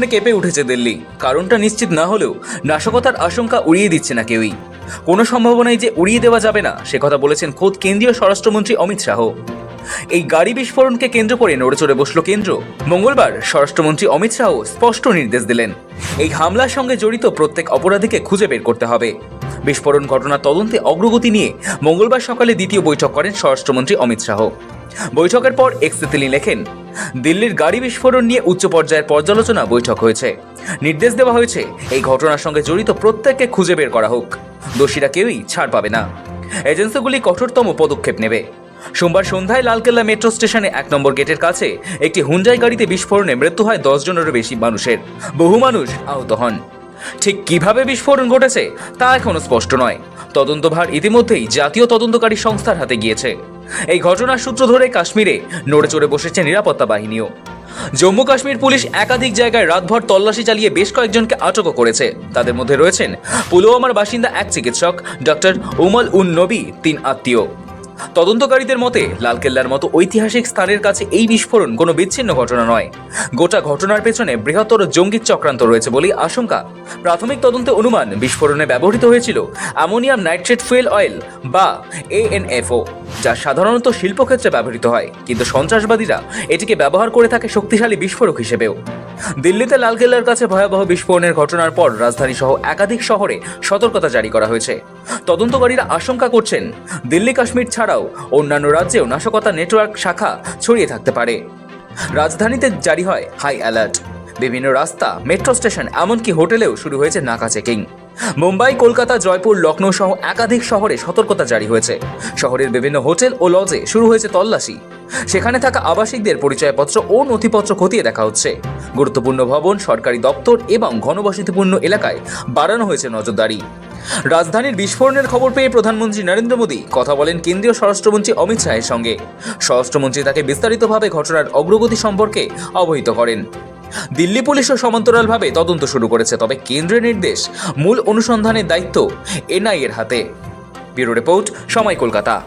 বিস্ফোরণে কেঁপে উঠেছে দিল্লি। কারণটা নিশ্চিত না হলেও নাশকতার আশঙ্কা উড়িয়ে দিচ্ছে না কেউই। কোনো সম্ভাবনাই যে উড়িয়ে দেওয়া যাবে না, সে কথা বলেছেন খোদ কেন্দ্রীয় স্বরাষ্ট্রমন্ত্রী অমিত শাহ। এই গাড়ি বিস্ফোরণকে কেন্দ্র করে নড়েচড়ে বসল কেন্দ্র। মঙ্গলবার স্বরাষ্ট্রমন্ত্রী অমিত শাহ স্পষ্ট নির্দেশ দিলেন, এই হামলার সঙ্গে জড়িত প্রত্যেক অপরাধীকে খুঁজে বের করতে হবে। বিস্ফোরণ ঘটনার তদন্তে অগ্রগতি নিয়ে মঙ্গলবার সকালে দ্বিতীয় বৈঠক করেন স্বরাষ্ট্রমন্ত্রী অমিত শাহ। বৈঠকের পর এক্সে তিনি লেখেন দিল্লির গাড়ি বিস্ফোরণ নিয়ে উচ্চ পর্যায়ের পর্যালোচনা বৈঠক হয়েছে। নির্দেশ দেওয়া হয়েছে, এই ঘটনার সঙ্গে জড়িত প্রত্যেককে খুঁজে বের করা হোক। দোষীরা কেউই ছাড় পাবে না। এজেন্সিগুলি কঠোরতম পদক্ষেপ নেবে। সোমবার সন্ধ্যায় লালকেল্লা মেট্রো স্টেশনে এক নম্বর গেটের কাছে একটি হুন্ডাই গাড়িতে বিস্ফোরণে মৃত্যু হয় দশ জনেরও বেশি মানুষের। বহু মানুষ আহত হন। ঠিক কীভাবে বিস্ফোরণ ঘটেছে তা এখনও স্পষ্ট নয়। তদন্তভার ইতিমধ্যেই জাতীয় তদন্তকারী সংস্থার হাতে গিয়েছে। এই ঘটনার সূত্র ধরে কাশ্মীরে নড়ে চড়ে বসেছে নিরাপত্তা বাহিনীও। জম্মু কাশ্মীর পুলিশ একাধিক জায়গায় রাতভর তল্লাশি চালিয়ে বেশ কয়েকজনকে আটকও করেছে। তাদের মধ্যে রয়েছেন পুলওয়ামার বাসিন্দা এক চিকিৎসক, ডক্টর উমল উন নবী, তিন আত্মীয়। তদন্তকারীদের মতে, লালকেল্লার মতো ঐতিহাসিক স্থানের কাছে এই বিস্ফোরণ কোনো বিচ্ছিন্ন ঘটনা নয়। গোটা ঘটনার পেছনে বৃহত্তর জঙ্গি চক্রান্ত রয়েছে বলেই আশঙ্কা। প্রাথমিক তদন্তে অনুমান, বিস্ফোরণে ব্যবহৃত হয়েছিল অ্যামোনিয়াম নাইট্রেট ফুয়েল অয়েল বা এএনএফও। যা সাধারণত শিল্পক্ষেত্রে ব্যবহৃত হয়, কিন্তু সন্ত্রাসবাদীরা এটিকে ব্যবহার করে থাকে শক্তিশালী বিস্ফোরক হিসেবেও। দিল্লিতে লালকেল্লার কাছে ভয়াবহ বিস্ফোরণের ঘটনার পর রাজধানী সহ একাধিক শহরে সতর্কতা জারি করা হয়েছে। তদন্তকারীরা আশঙ্কা করছেন, দিল্লি কাশ্মীর ছাড়াও অন্যান্য রাজ্যেও নাশকতা নেটওয়ার্ক শাখা ছড়িয়ে থাকতে পারে। রাজধানীতে জারি হয় হাই অ্যালার্ট। বিভিন্ন রাস্তা, মেট্রো স্টেশন, এমনকি হোটেলেও শুরু হয়েছে নাকা চেকিং। মুম্বাই, কলকাতা, জয়পুর, লখনৌ সহ একাধিক শহরে সতর্কতা জারি হয়েছে। শহরের বিভিন্ন হোটেল ও লজে শুরু হয়েছে তল্লাশি। সেখানে থাকা আবাসিকদের পরিচয়পত্র ও নথিপত্র খতিয়ে দেখা হচ্ছে। গুরুত্বপূর্ণ ভবন, সরকারি দপ্তর এবং ঘনবসতিপূর্ণ এলাকায় বাড়ানো হয়েছে নজরদারি। রাজধানীর বিস্ফোরণের খবর পেয়ে প্রধানমন্ত্রী নরেন্দ্র মোদী কথা বলেন কেন্দ্রীয় স্বরাষ্ট্রমন্ত্রী অমিত শাহের সঙ্গে। স্বরাষ্ট্রমন্ত্রী তাকে বিস্তারিতভাবে ঘটনার অগ্রগতি সম্পর্কে অবহিত করেন। দিল্লি পুলিশও সমান্তরালভাবে তদন্ত শুরু করেছে, তবে কেন্দ্রের নির্দেশ, মূল অনুসন্ধানের দায়িত্ব এনআইএর হাতে। ব্যুরো রিপোর্ট, সময় কলকাতা।